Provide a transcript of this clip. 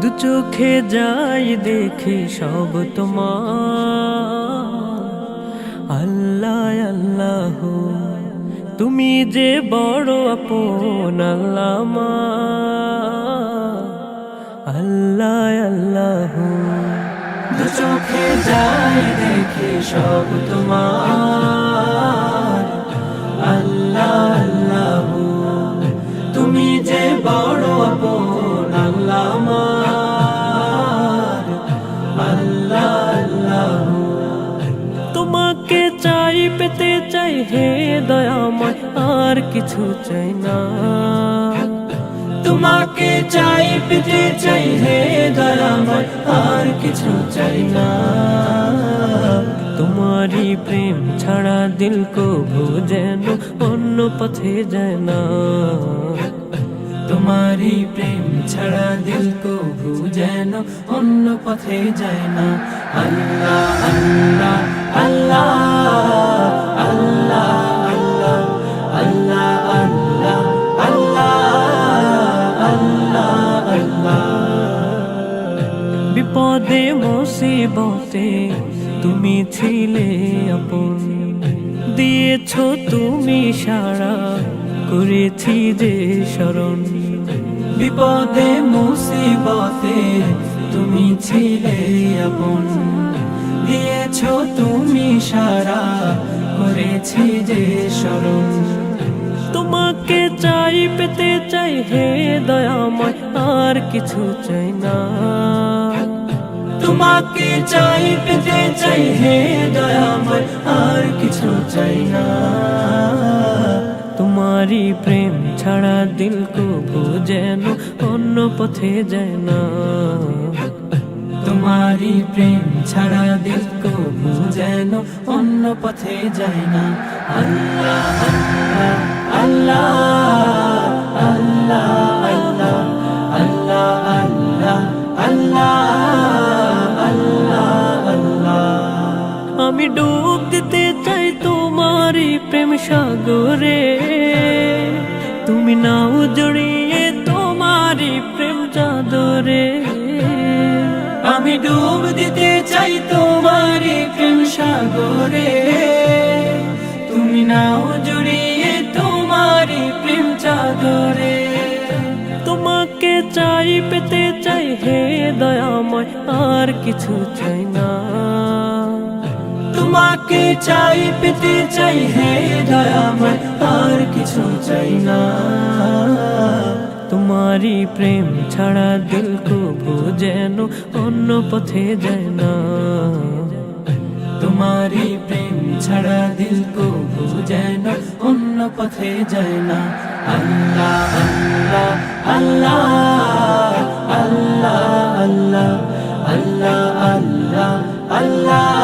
দু চোখে যাই দেখি সব তোমার আল্লাহ আল্লাহ, তুমি যে বড় আপন, আল্লাহ। আল্লাহ আল্লাহ, দু চোখে যাই দেখি সব তোমার পেতে চাই হে দয়াময়, আর কিছু চাই না। তোমাকে চাই, পেতে চাই হে দয়াময়, আর কিছু চাই না। তোমারই প্রেম ছাড়া দিল কভু যেন, অন্য পথে যায় না। তোমারই প্রেম ছাড়া দিল কভু যেন, অন্য পথে যায় না। আল্লাহ আল্লাহ আল্লাহ। বিপদে, মুসিবতে তুমি ছিলে আপন। দিয়েছ তুমি সারা করেছি যে শরণ বিপদে, মুসিবতে তুমি ছিলে আপন। দিয়েছ তুমি সারা যে শরণ তোমাকে চাই, পেতে চাই, হে দয়াময়, আর কিছু চাই না। তোমাকে চাই, পেতে চাই, হে দয়াময়, আর কিছু চাই না। তোমারই প্রেম ছাড়া দিল কবু যেন, অন্য পথে যায় না। তোমারই প্রেম ছাড়া দিল কবু যেন অন্য পথে যায় না। আল্লাহ আল্লাহ আল্লাহ আল্লাহ আল্লাহ আল্লাহ আল্লাহ আল্লাহ। আল্লাহ আমি ডুব দিতে চাই তোমারই প্রেম সাগরে। তুমি নাও জড়িয়ে তোমারই প্রেম চাদরে। আমি ডুব দিতে চাই তোমারই প্রেম সাগরে। তুমি নাও জড়িয়ে তোমারই প্রেম চাদরে। তোমাকে চাই পেতে চাই হে দয়াময় আর কিছু চাই না। তোমাকে চাই পেতে চাই হে দয়াময় আর কিছু চাই না। তোমারই প্রেম ছাড়া দিল কবু যেন অন্য পথে যায় না। তোমারই প্রেম ছাড়া দিল কবু যেন অন্য পথে যায় না। আল্লাহ আল্লাহ আল্লাহ আল্লাহ আল্লাহ আল্লাহ আল্লাহ আল্লাহ